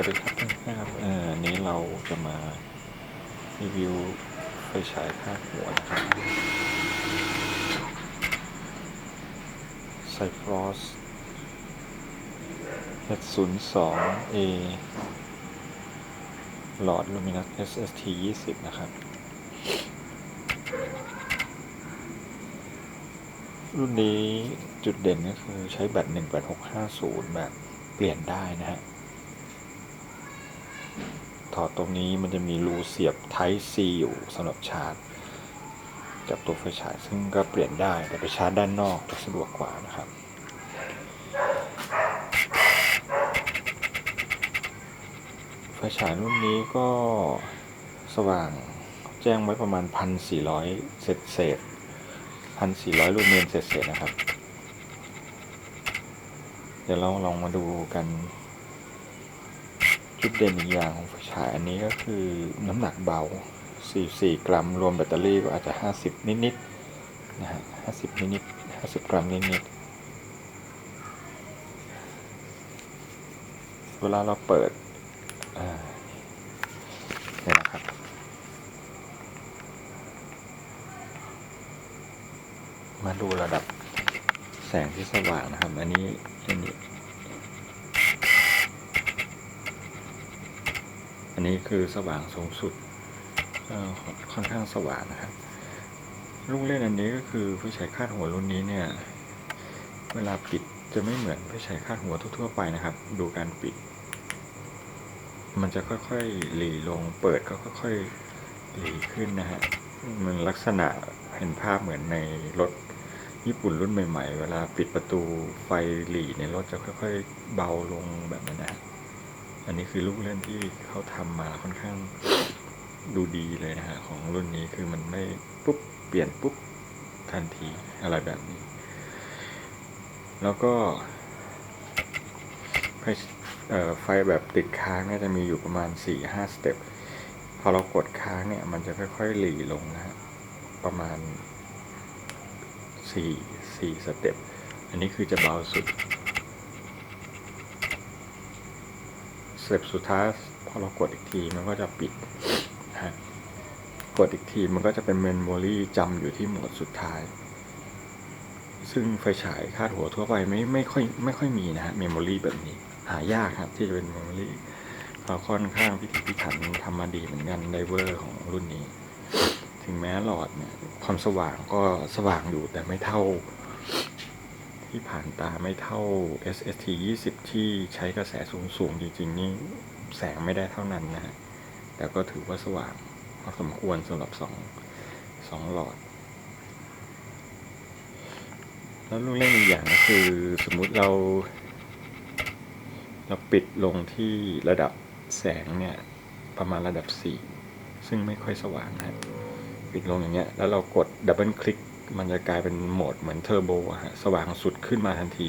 สวัสดีครับเพื่อนๆครับเอ่ออันนี้เราจะมารีวิวไฟฉายคาดหัวนะครับไซฟรอส H02A หลอดลูมินัส SST 20 นะครับ รุ่นนี้จุดเด่นก็คือใช้แบต18650 แบบเปลี่ยนได้นะฮะ ถอดตรงนี้มันจะมีรูเสียบ Type C อยู่สำหรับชาร์จจากตัวไฟฉายซึ่งก็เปลี่ยนได้แต่ไปชาร์จด้านนอกจะสะดวกกว่านะครับไฟฉายรุ่นนี้ก็สว่างแจ้งไว้ประมาณ 1,400 เศษเศษ1,400 ลูเมนเศษเศษนะครับ เดี๋ยวเราลองมาดูกัน จุดเด่นอีกอย่างของไฟฉายอันนี้ก็คือน้ำหนักเบา 44 กรัม รวมแบตเตอรี่ก็อาจจะ 50 นิดๆนะฮะ50 นิดๆ50 กรัมนิดๆเวลาเราเปิดเนี่ยนะครับ มาดูระดับแสงที่สว่างนะครับ อันนี้อันนี้ อันนี้คือสว่างสูงสุดค่อนข้างสว่างนะครับ ลูกเล่นอันนี้ก็คือไฟฉายคาดหัวรุ่นนี้เนี่ย เวลาปิดจะไม่เหมือนไฟฉายคาดหัวทั่วๆไปนะครับ ดูการปิด มันจะค่อยๆหลีลง เปิดก็ค่อยๆหลีขึ้นนะฮะ มันลักษณะเห็นภาพเหมือนในรถญี่ปุ่นรุ่นใหม่ ๆ เวลาปิดประตูไฟหลีในรถจะค่อย ๆ เบาลงแบบนั้นนะ อันนี้คือลูกเล่นที่เขาทำมาค่อนข้างดูดีเลยนะฮะของรุ่นนี้คือมันไม่ปุ๊บเปลี่ยนปุ๊บทันทีอะไรแบบนี้ แล้วก็ไฟเอ่อไฟแบบติดค้างเนี่ยจะมีอยู่ประมาณ 4-5 สเต็ป พอเรากดค้างเนี่ย มันจะค่อยๆหลีลงนะฮะ ประมาณ 4 4 สเต็ป อันนี้คือจะเบาสุด เต็ปสุดท้ายพอเรากดอีกทีมันก็จะปิดนะฮะกดอีกทีมันก็จะเป็นเมมโมรีจำอยู่ที่โหมดสุดท้าย ซึ่งไฟฉายคาดหัวทั่วไปไม่ไม่ค่อยไม่ค่อยมีนะฮะเมมโมรีแบบนี้ หายากครับที่จะเป็นเมมโมรีเขาค่อนข้างพิถีพิถันทำมาดีเหมือนกันไดเวอร์ของรุ่นนี้ ถึงแม้หลอดเนี่ยความสว่างก็สว่างอยู่แต่ไม่เท่า ที่ผ่านตาไม่เท่า SST 20 ที่ใช้กระแสสูงสูงๆจริงๆ นี่แสงไม่ได้เท่านั้นนะฮะ แต่ก็ถือว่าสว่างพอสมควรสำหรับสองสองหลอด แล้วลูกเล่นอีกอย่างก็คือสมมุติเรา เราปิดลงที่ระดับแสงเนี่ย ประมาณระดับ 4 ซึ่งไม่ค่อยสว่างนะครับปิดลงอย่างเงี้ย แล้วเรากดดับเบิลคลิก มันจะกลายเป็นโหมดเหมือนเทอร์โบฮะสว่างสุดขึ้นมาทันที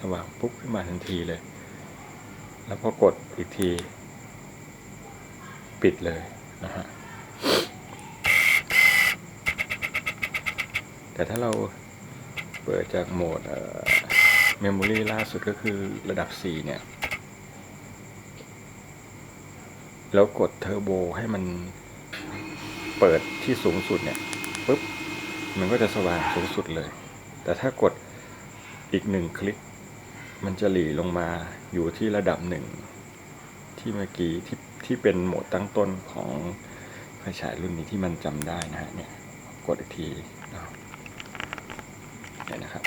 สว่างปุ๊บขึ้นมาทันทีเลย แล้วพอกดอีกที ปิดเลยนะฮะแต่ถ้าเราเปิดจากโหมดเมมโมรีล่าสุดก็คือระดับ 4 เนี่ย แล้วกดเทอร์โบให้มัน เปิดที่สูงสุดเนี่ยปุ๊บมันก็จะสว่างสูงสุดเลย แต่ถ้ากดอีกหนึ่งคลิก มันจะหลีลงมาอยู่ที่ระดับหนึ่งที่เมื่อกี้ที่ที่เป็นโหมดตั้งต้นของไฟฉายรุ่นนี้ที่มันจำได้นะฮะเนี่ยกดอีกทีเนี่ยนะครับ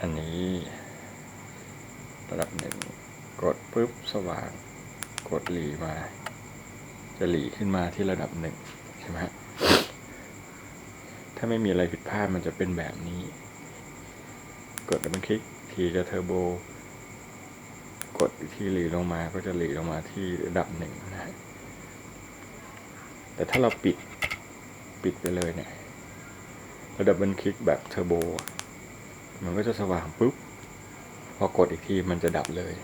อันนี้ ระดับหนึ่งกดปุ๊บสว่าง กดหลีมา จะหลีขึ้นมาที่ระดับหนึ่งใช่ไหมถ้าไม่มีอะไรผิดพลาดมันจะเป็นแบบนี้ กดแล้วมันคลิกทีจะเทอร์โบ กดที่หลีลงมาก็จะหลีลงมาที่ระดับหนึ่งนะฮะแต่ถ้าเราปิดปิดไปเลยเนี่ยระดับเบิลคลิกแบบเทอร์โบ มันก็จะสว่างปุ๊บ พอกดอีกทีมันจะดับเลย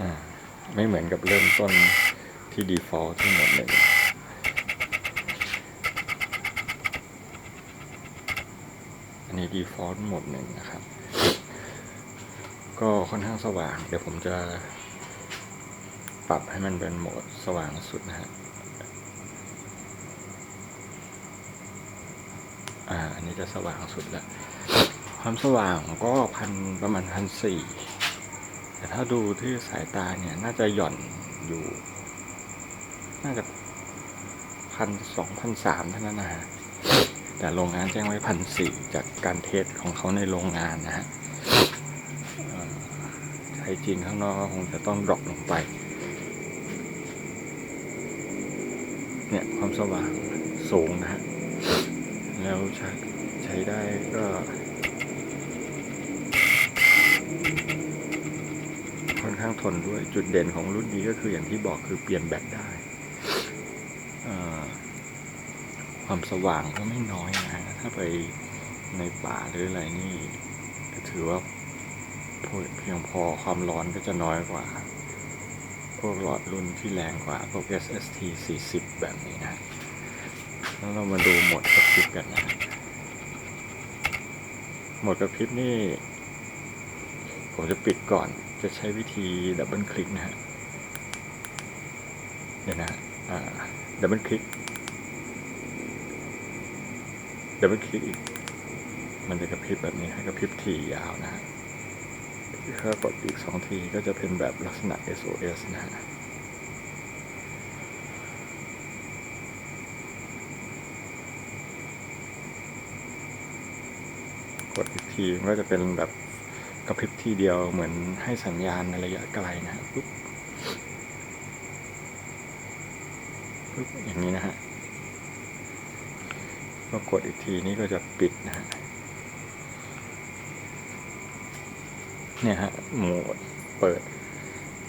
อ่าไม่เหมือนกับเริ่มต้นที่ default ทั้หมดเลยอันนี้ default หมดหนึ่งนะครับ ก็ค่อนข้างสว่าง เดี๋ยวผมจะปรับให้มันเป็นโหมดสว่างสุดนะฮะอ่า อันนี้จะสว่างสุดแล้ว ความสว่างก็พันประมาณพันสี่แต่ถ้าดูที่สายตาเนี่ยน่าจะหย่อนอยู่ น่าจะพันสองพันสามเท่านั้นนะฮะแต่โรงงานแจ้งไว้พันสี่จากการเทสของเขาในโรงงานนะฮะใช้จริงข้างนอกก็คงจะต้องดรอปลงไป เนี่ยความสว่างสูงนะฮะ แล้วใช้ใช้ได้ก็ องทนด้วย จุดเด่นของรุ่นนี้ก็คืออย่างที่บอกคือเปลี่ยนแบตได้ความสว่างก็ไม่น้อยนะถ้าไปในป่าหรืออะไรนี่ถือว่าเพียงพอความร้อนก็จะน้อยกว่า พวกหลอดรุ่นที่แรงกว่า พวก SST 40 แบบนี้นะ แล้วเรามาดูหมดกระพริบกันนะ หมดกระพริบนี่ ผมจะปิดก่อน จะใช้วิธีดับเบิลคลิกนะฮะเดี๋ยวนะอ่าดับเบิลคลิกดับเบิลคลิกอีก มันจะกระพริบแบบนี้ให้กระพริบทียาวนะฮะถ้ากดอีกสองทีก็จะเป็นแบบลักษณะ SOS นะฮะกดอีกทีมันก็จะเป็นแบบ กระพริบทีเดียวเหมือนให้สัญญาณในระยะไกลนะฮะปุ๊บปุ๊บอย่างนี้นะฮะก็กดอีกทีนี้ก็จะปิดนะฮะเนี่ยฮะโหมดเปิด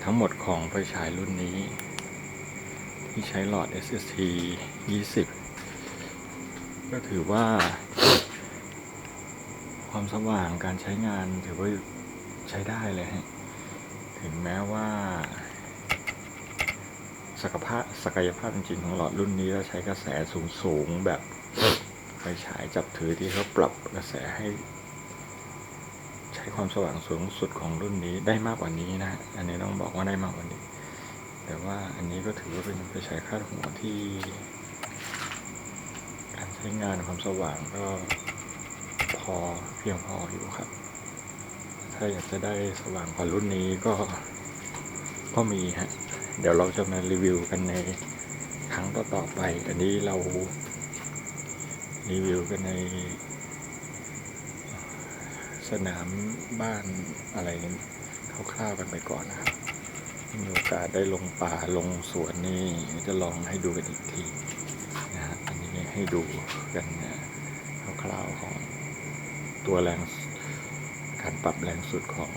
ทั้งหมดของไฟฉายรุ่นนี้ ที่ใช้หลอด SST 20 ก็ถือว่า ความสว่างการใช้งานถือว่าใช้ได้เลยฮะถึงแม้ว่าศักภาพศักยภาพจริงๆของหลอดรุ่นนี้เราใช้กระแสสูงๆแบบไฟฉายจับถือที่เขาปรับกระแสให้ ใช้ความสว่างสูงสุดของรุ่นนี้ได้มากกว่านี้นะอันนี้ต้องบอกว่าได้มากกว่านี้ แต่ว่าอันนี้ก็ถือว่าเป็นไฟฉายคาดหัวที่ การใช้งานความสว่างก็ พอเพียงพออยู่ครับ ถ้าอยากจะได้สว่างกว่ารุ่นนี้ก็ก็มีฮะ เดี๋ยวเราจะมารีวิวกันในครั้งต่อๆไป อันนี้เรารีวิวกันใน สนามบ้านอะไรคร่าวๆกันไปก่อนนะครับมีโอกาสได้ลงป่าลงสวนนี่ จะลองให้ดูกันอีกทีนะฮะอันนี้ให้ดูกันคร่าวๆของ ตัวแรงการปรับแรงสุดของ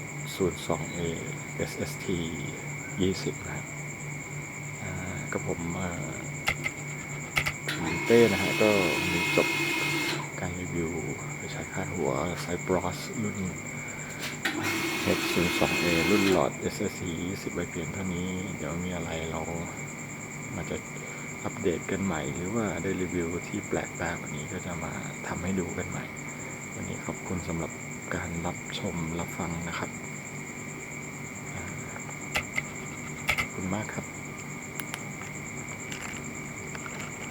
H 0 2 A SST 20 นะครับกับผมเอ่อผีเต้นะฮะก็มีจบการรีวิวไปใช้คาดหัวไซบรอสรุ่น H02A รุ่นหลอด SSC 10ใบเพียงเท่านี้ เดี๋ยวมีอะไรเรามาจะ อัปเดตกันใหม่ หรือว่าได้รีวิวที่แปลกตากว่านี้ก็จะมาทำให้ดูกันใหม่ วันนี้ขอบคุณสำหรับการรับชมรับฟังนะครับ ขอบคุณมากครับ